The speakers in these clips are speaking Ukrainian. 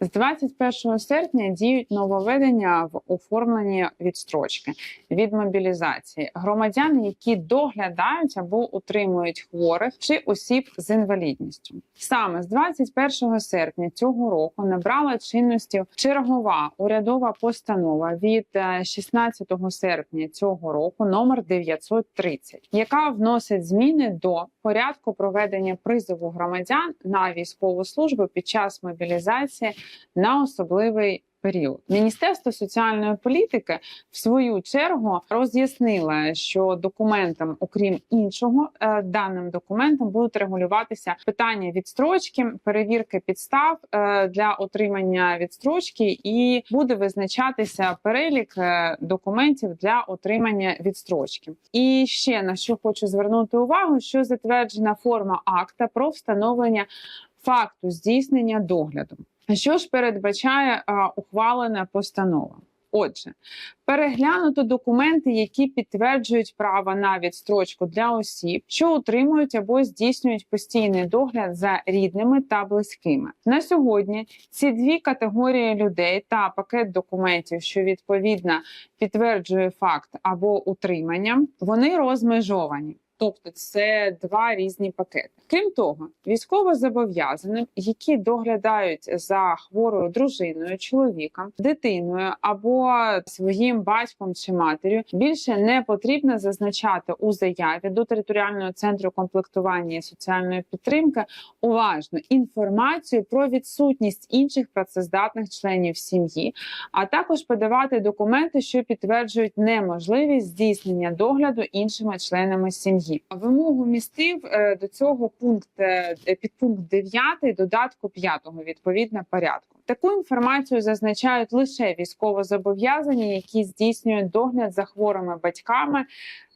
З 21 серпня діють нововведення в оформленні відстрочки від мобілізації. Громадяни, які доглядають або утримують хворих чи осіб з інвалідністю. Саме з 21 серпня цього року набрала чинності чергова урядова постанова від е, 16 серпня цього року, номер 930, яка вносить зміни до порядку проведення призову громадян на військову службу під час мобілізації на особливий період. Міністерство соціальної політики в свою чергу роз'яснило, що документам, окрім іншого, е, даним документом будуть регулюватися питання відстрочки, перевірки підстав е, для отримання відстрочки, і буде визначатися перелік е, документів для отримання відстрочки. І ще на що хочу звернути увагу, що затверджена форма акта про встановлення факту здійснення догляду. Що ж передбачає а, ухвалена постанова? Отже, переглянуто документи, які підтверджують право на відстрочку для осіб, що утримують або здійснюють постійний догляд за рідними та близькими. На сьогодні ці дві категорії людей та пакет документів, що відповідно підтверджує факт або утримання, вони розмежовані. Тобто це два різні пакети. Крім того, військовозобов'язаним, які доглядають за хворою дружиною, чоловіком, дитиною або своїм батьком чи матір'ю, більше не потрібно зазначати у заяві до територіального центру комплектування і соціальної підтримки уважно інформацію про відсутність інших працездатних членів сім'ї, а також подавати документи, що підтверджують неможливість здійснення догляду іншими членами сім'ї. Вимогу містив е, до цього пункт е, підпункт 9 додатку 5 відповідно порядку. Таку інформацію зазначають лише військовозобов'язані, які здійснюють догляд за хворими батьками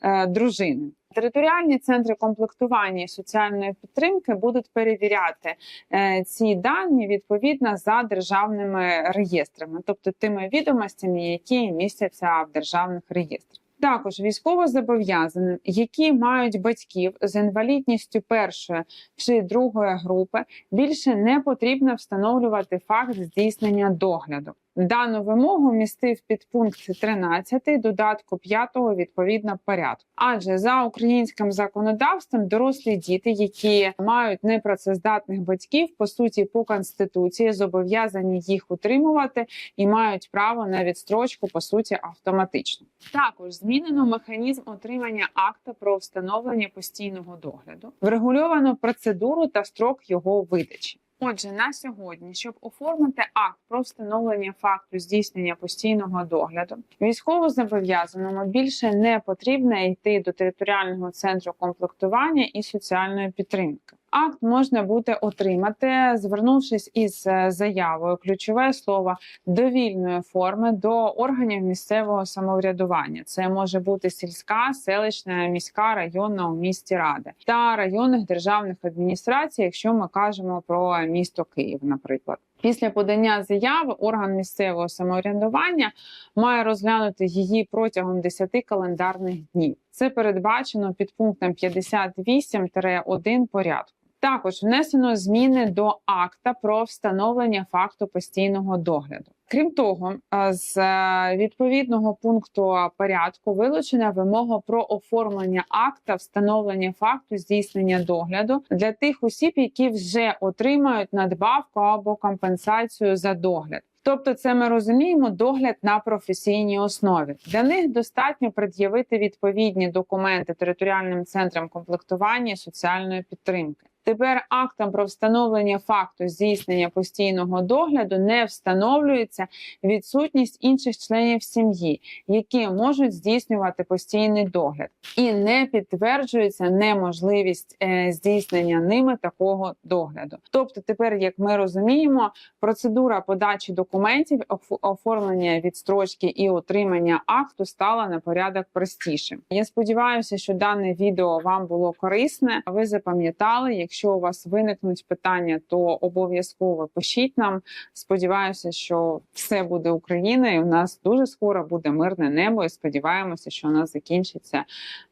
е, дружини. Територіальні центри комплектування і соціальної підтримки будуть перевіряти е, ці дані відповідно за державними реєстрами, тобто тими відомостями, які містяться в державних реєстрах. Також військовозобов'язаним, які мають батьків з інвалідністю першої чи другої групи, більше не потрібно встановлювати факт здійснення догляду. Дану вимогу містив підпункт 13 додатку 5 відповідно порядку. Адже за українським законодавством дорослі діти, які мають непрацездатних батьків, по суті, по конституції зобов'язані їх утримувати і мають право на відстрочку по суті автоматично. Також змінено механізм отримання акта про встановлення постійного догляду, врегульовано процедуру та строк його видачі. Отже, на сьогодні, щоб оформити акт про встановлення факту здійснення постійного догляду, військово зобов'язаному більше не потрібно йти до територіального центру комплектування і соціальної підтримки. Акт можна буде отримати, звернувшись із е, заявою, ключове слово довільної форми до органів місцевого самоврядування. Це може бути сільська, селищна, міська, районна у місті ради та районних державних адміністрацій, якщо ми кажемо про місто Київ, наприклад. Після подання заяви орган місцевого самоврядування має розглянути її протягом 10 календарних днів. Це передбачено під пунктом 58-1 порядку. Також внесено зміни до акта про встановлення факту постійного догляду. Крім того, е, з е, відповідного пункту порядку вилучена вимога про оформлення акта встановлення факту здійснення догляду для тих осіб, які вже отримають надбавку або компенсацію за догляд. Тобто, це ми розуміємо догляд на професійній основі. Для них достатньо пред'явити відповідні документи територіальним центрам комплектування і соціальної підтримки. Тепер актом про встановлення факту здійснення постійного догляду не встановлюється відсутність інших членів сім'ї, які можуть здійснювати постійний догляд, і не підтверджується неможливість е, здійснення ними такого догляду. Тобто, тепер, як ми розуміємо, процедура подачі документів, оформлення відстрочки і отримання акту стала на порядок простішим. Я сподіваюся, що дане відео вам було корисне. Ви запам'ятали. Якщо у вас виникнуть питання, то обов'язково пишіть нам. Сподіваюся, що все буде Україна, і у нас дуже скоро буде мирне небо. І сподіваємося, що у нас закінчиться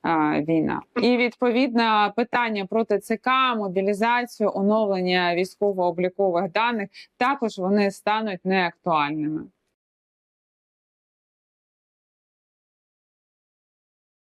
а, війна. І відповідно питання про ТЦК, мобілізацію, оновлення військово-облікових даних також вони стануть неактуальними.